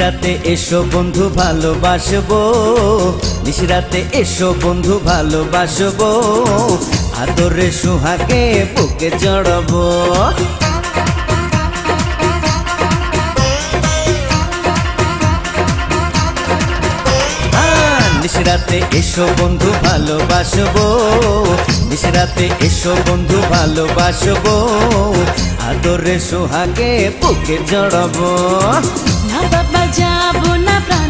নিশিরাতে এসো বন্ধু ভালোবাসবো। নিশিরাতে এসো বন্ধু ভালোবাসবো। আদরে সুহাকে বুকে জড়াবো আহ, নিশিরাতে এসো বন্ধু ভালোবাসবো। নিশিরাতে এসো বন্ধু ভালোবাসবো। আদরে সোহাগে বুকে জড়াবো বাবা যাব না প্রাণে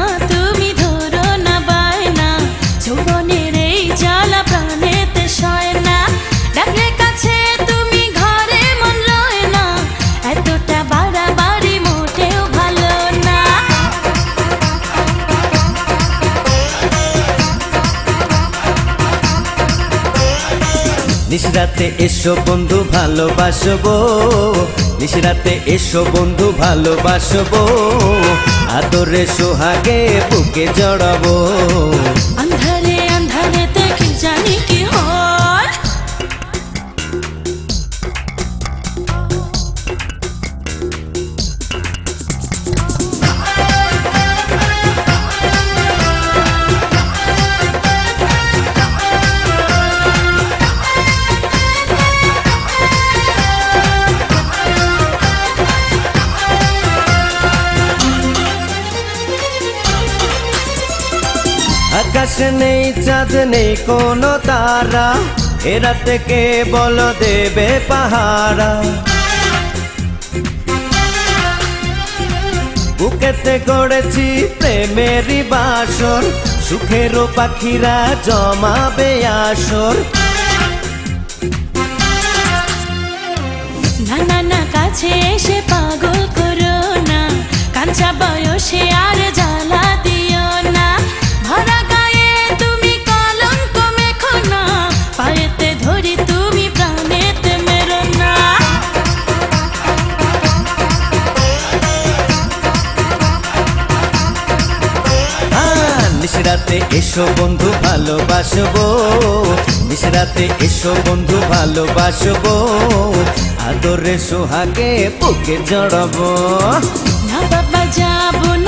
নিশরাতে এসো বন্ধু ভালোবাসবো। নিশরাতে এসো বন্ধু ভালোবাসবো। আদরে সোহাগে বুকে জড়াবো। আকাশে নেই, চাঁদ নেই, কোনো তারা। এরা থেকে বল দেবে পাহারা? বুকেতে গড়েছি প্রেমেরই বাসর সুখেরও পাখিরা জমাবে আসর। না, কাছে এসে পাগল করো না। কাঁচা বয়সে আর আহ, নিশরাতে এসো বন্ধু ভালোবাসবো। মিশরাতে এসো বন্ধু ভালোবাসবো। আদরে সোহাগে বুকে জড়াবো। না বাবা যাব